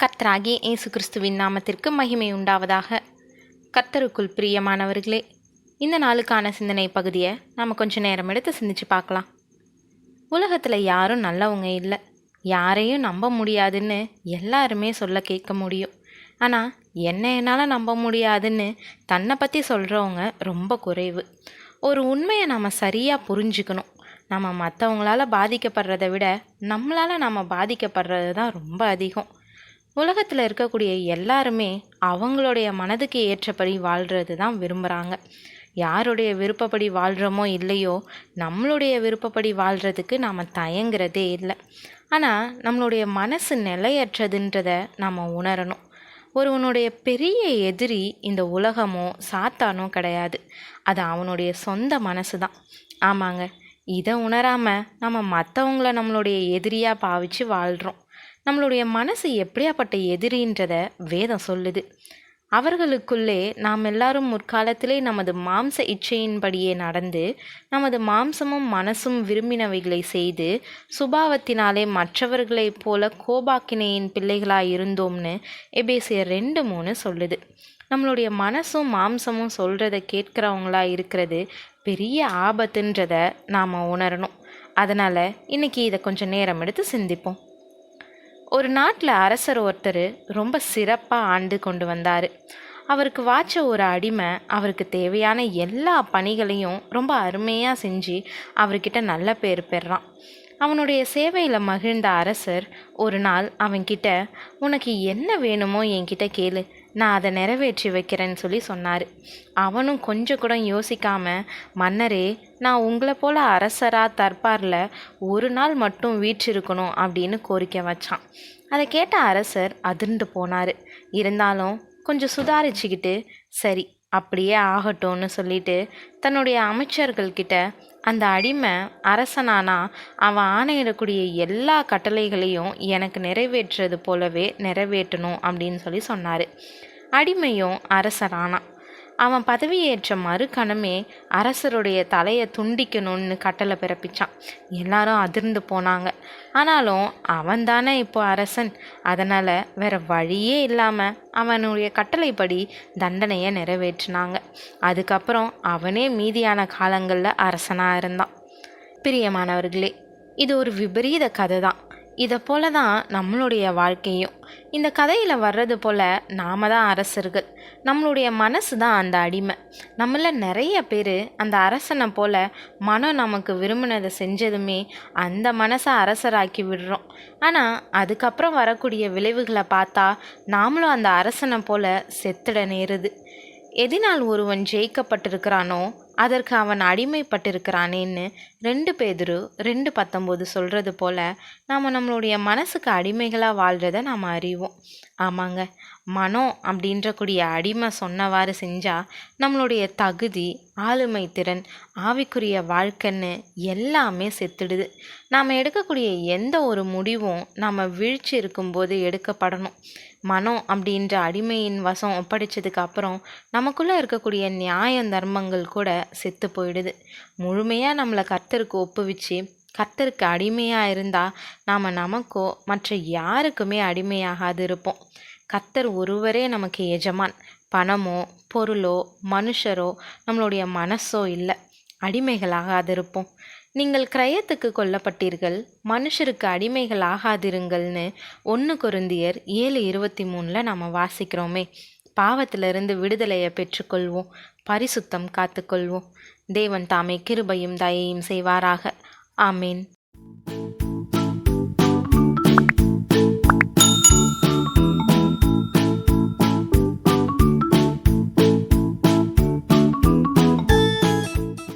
கர்த்தராகிய இயேசு கிறிஸ்துவின் நாமத்திற்கு மகிமை உண்டாவதாக. கர்த்தருக்குள் பிரியமானவர்களே இந்த நாளுக்கான சிந்தனை பகுதியை நாம் கொஞ்ச நேரம் எடுத்து சிந்திச்சு பார்க்கலாம். உலகத்தில் யாரும் நல்லவங்க இல்லை. யாரையும் நம்ப முடியாதுன்னு எல்லாருமே சொல்ல கேட்க முடியும். ஆனால் என்ன என்னால் நம்ப முடியாதுன்னு தன்னை பற்றி சொல்கிறவங்க ரொம்ப குறைவு. ஒரு உண்மையை நாம் சரியாக புரிஞ்சுக்கணும். நம்ம மற்றவங்களால பாதிக்கப்படுறத விட நம்மளால் நம்ம பாதிக்கப்படுறது தான் ரொம்ப அதிகம். உலகத்தில் இருக்கக்கூடிய எல்லாருமே அவங்களுடைய மனதுக்கு ஏற்றபடி வாழ்கிறது தான் விரும்புகிறாங்க யாருடைய விருப்பப்படி வாழ்கிறோமோ இல்லையோ நம்மளுடைய விருப்பப்படி வாழ்கிறதுக்கு நாம் தயங்குறதே இல்லை. ஆனால் நம்மளுடைய மனசு நிலையற்றதுன்றதை நாம் உணரணும். ஒருவனுடைய பெரிய எதிரி இந்த உலகமோ சாத்தானோ கிடையாது. அது அவனுடைய சொந்த மனசு தான் ஆமாங்க இதை உணராமல் நம்ம மற்றவங்கள நம்மளுடைய எதிரியாக பாவிச்சு வாழ்கிறோம் நம்மளுடைய மனசு எப்படியாப்பட்ட எதிரின்றத வேதம் சொல்லுது. அவர்களுக்குள்ளே நாம் எல்லாரும் முற்காலத்திலே நமது மாம்ச இச்சையின்படியே நடந்து நமது மாம்சமும் மனசும் விரும்பினவைகளை செய்து சுபாவத்தினாலே மற்றவர்களைப் போல கோபாக்கினையின் பிள்ளைகளாக இருந்தோம்னு எபேசியர் ரெண்டு மூணு சொல்லுது. நம்மளுடைய மனசும் மாம்சமும் சொல்கிறத கேட்குறவங்களா இருக்கிறது பெரிய ஆபத்துன்றதை நாம் உணரணும். அதனால் இன்றைக்கி இதை கொஞ்சம் நேரம் எடுத்து சிந்திப்போம். ஒரு நாட்டில் அரசர் ஒருத்தர் ரொம்ப சிறப்பாக ஆண்டு கொண்டு வந்தார். அவருக்கு வாச்ச ஒரு அடிமை அவருக்கு தேவையான எல்லா பணிகளையும் ரொம்ப அருமையாக செஞ்சு அவர்கிட்ட நல்ல பேர் பெறான். அவனுடைய சேவையில் மகிழ்ந்த அரசர் ஒரு நாள் அவன்கிட்ட உனக்கு என்ன வேணுமோ என்கிட்ட கேளு நான் அதை நிறைவேற்றி வைக்கிறேன்னு சொல்லி சொன்னார். அவனும் கொஞ்சம் கூட யோசிக்காம மன்னரே நான் உங்களை போல அரசராக தற்பாரில் ஒரு நாள் மட்டும் வீற்றிருக்கணும் அப்படின்னு கோரிக்கை வச்சான். அதை கேட்ட அரசர் அதிர்ந்து போனார். இருந்தாலும் கொஞ்சம் சுதாரிச்சுக்கிட்டு சரி அப்படியே ஆகட்டும்னு சொல்லிட்டு தன்னுடைய அமைச்சர்கள்கிட்ட அந்த அடிமை அரசனானா அவன் ஆணையிடக்கூடிய எல்லா கட்டளைகளையும் எனக்கு நிறைவேற்றுறது போலவே நிறைவேற்றணும் அப்படின்னு சொல்லி சொன்னார். அடிமையும் அரசரானான். அவன் பதவியேற்ற மறுகணமே அரசருடைய தலையை துண்டிக்கணும்னு கட்டளை பிறப்பிச்சான். எல்லாரும் அதிர்ந்து போனாங்க. ஆனாலும் அவன் தானே இப்போ அரசன். அதனால் வேற வழியே இல்லாமல் அவனுடைய கட்டளைப்படி தண்டனையை நிறைவேற்றினாங்க. அதுக்கப்புறம் அவனே மீதியான காலங்களில் அரசனாக இருந்தான். பிரியமானவர்களே இது ஒரு விபரீத கதை தான் இதை போல தான் நம்மளுடைய வாழ்க்கையும். இந்த கதையில் வர்றது போல் நாம தான் அரசர்கள். நம்மளுடைய மனசு தான் அந்த அடிமை. நம்மள நிறைய பேர் அந்த அரசனை போல் மனம் நமக்கு விரும்பினதை செஞ்சதுமே அந்த மனசை அரசராக்கி விடுறோம். ஆனால் அதுக்கப்புறம் வரக்கூடிய விளைவுகளை பார்த்தா நாமளும் அந்த அரசனை போல் செத்துட நேருது. எதினால் ஒருவன் ஜெயிக்கப்பட்டிருக்கிறானோ அதற்கு அவன் அடிமைப்பட்டிருக்கிறானேன்னு ரெண்டு பேதரு ரெண்டு பத்தொம்போது சொல்கிறது போல் நாம் நம்மளுடைய மனசுக்கு அடிமைகளாக வாழ்கிறத நாம் அறிவோம். ஆமாங்க. மனம் அப்படின்றக்கூடிய அடிமை சொன்னவாறு செஞ்சால் நம்மளுடைய தகுதி ஆளுமை திறன் ஆவிக்குரிய வாழ்க்கைன்னு எல்லாமே செத்துடுது. நாம் எடுக்கக்கூடிய எந்த ஒரு முடிவும் நாம் வீழ்ச்சி இருக்கும்போது எடுக்கப்படணும். மனம் அப்படின்ற அடிமையின் வசம் ஒப்படைச்சதுக்கு அப்புறம் நமக்குள்ளே இருக்கக்கூடிய நியாய தர்மங்கள் கூட செத்து போயிடுது. முழுமையாக நம்மளை கர்த்தருக்கு ஒப்புவிச்சு கர்த்தருக்கு அடிமையாக இருந்தால் நாம் நமக்கோ மற்ற யாருக்குமே அடிமையாகாது இருப்போம். கர்த்தர் ஒருவரே நமக்கு எஜமான். பணமோ பொருளோ மனுஷரோ நம்மளுடைய மனசோ இல்லை. அடிமைகளாகாது இருப்போம். நீங்கள் கிரயத்துக்கு கொல்லப்பட்டீர்கள் மனுஷருக்கு அடிமைகள் ஆகாதிருங்கள்னு ஒன்று குருந்தியர் ஏழு இருபத்தி மூணில் நம்ம வாசிக்கிறோமே. பாவத்திலிருந்து விடுதலையை பெற்றுக்கொள்வோம். பரிசுத்தம் காத்துக்கொள்வோம். தேவன் தாமே கிருபையும் தயையும் செய்வாராக. ஆமீன்.